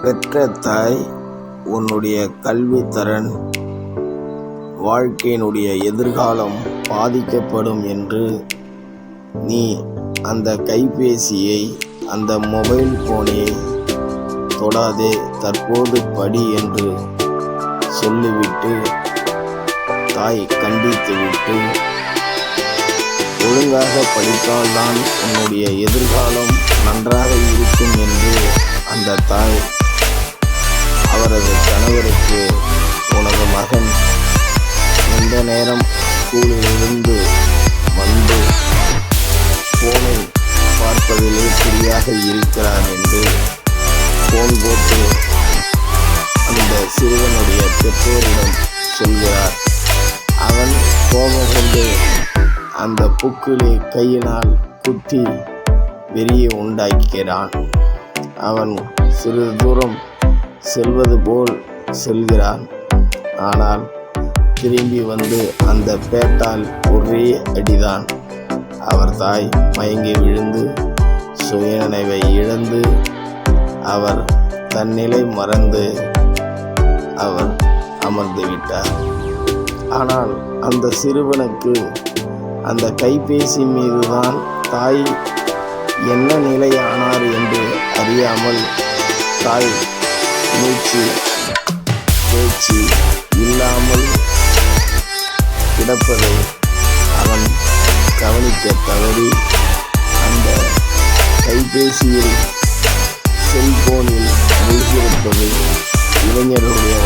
பெற்ற தாய் உன்னுடைய கல்வித்திறன் வாழ்க்கையினுடைய எதிர்காலம் பாதிக்கப்படும் என்று நீ அந்த கைபேசியை அந்த மொபைல் போனை தொடாதே தற்போது படி என்று சொல்லிவிட்டு தாய் கண்டித்துவிட்டு ஒழுங்காக படித்தால்தான் உன்னுடைய எதிர்காலம் நன்றாக இருக்கும் என்று அந்த தாய் அவரது கணவருக்கு உனது மகன் எந்த நேரம் ஸ்கூலிலிருந்து வந்து ஃபோனை பார்ப்பதிலே சரியாக இருக்கிறார் என்று ஃபோன் போட்டு அந்த சிறுவனுடைய பெற்றோரிடம் சொல்கிறார். அவன் கோபம் கொண்டு அந்த புக்கிலே கையினால் குத்தி வெறியை உண்டாக்கிறான். அவன் சிறிது தூரம் செல்வது போல் செல்கிறான். ஆனால் திரும்பி வந்து அந்த பேட்டால் ஒரே அடிதான். அவர் தாய் மயங்கி விழுந்து சுயநினைவை இழந்து அவர் தன்னிலை மறந்து அவர் அமர்ந்து விட்டார். ஆனால் அந்த சிறுவனுக்கு அந்த கைபேசி மீதுதான் தாய் என்ன நிலை ஆனார் என்று அறியாமல் தாய் மூச்சு பேச்சு இல்லாமல் கிடப்பதை அவன் கவனிக்க தவறி அந்த கைபேசியில் செல்போனில் மூழ்கியிருப்பது இளைஞர்களுடைய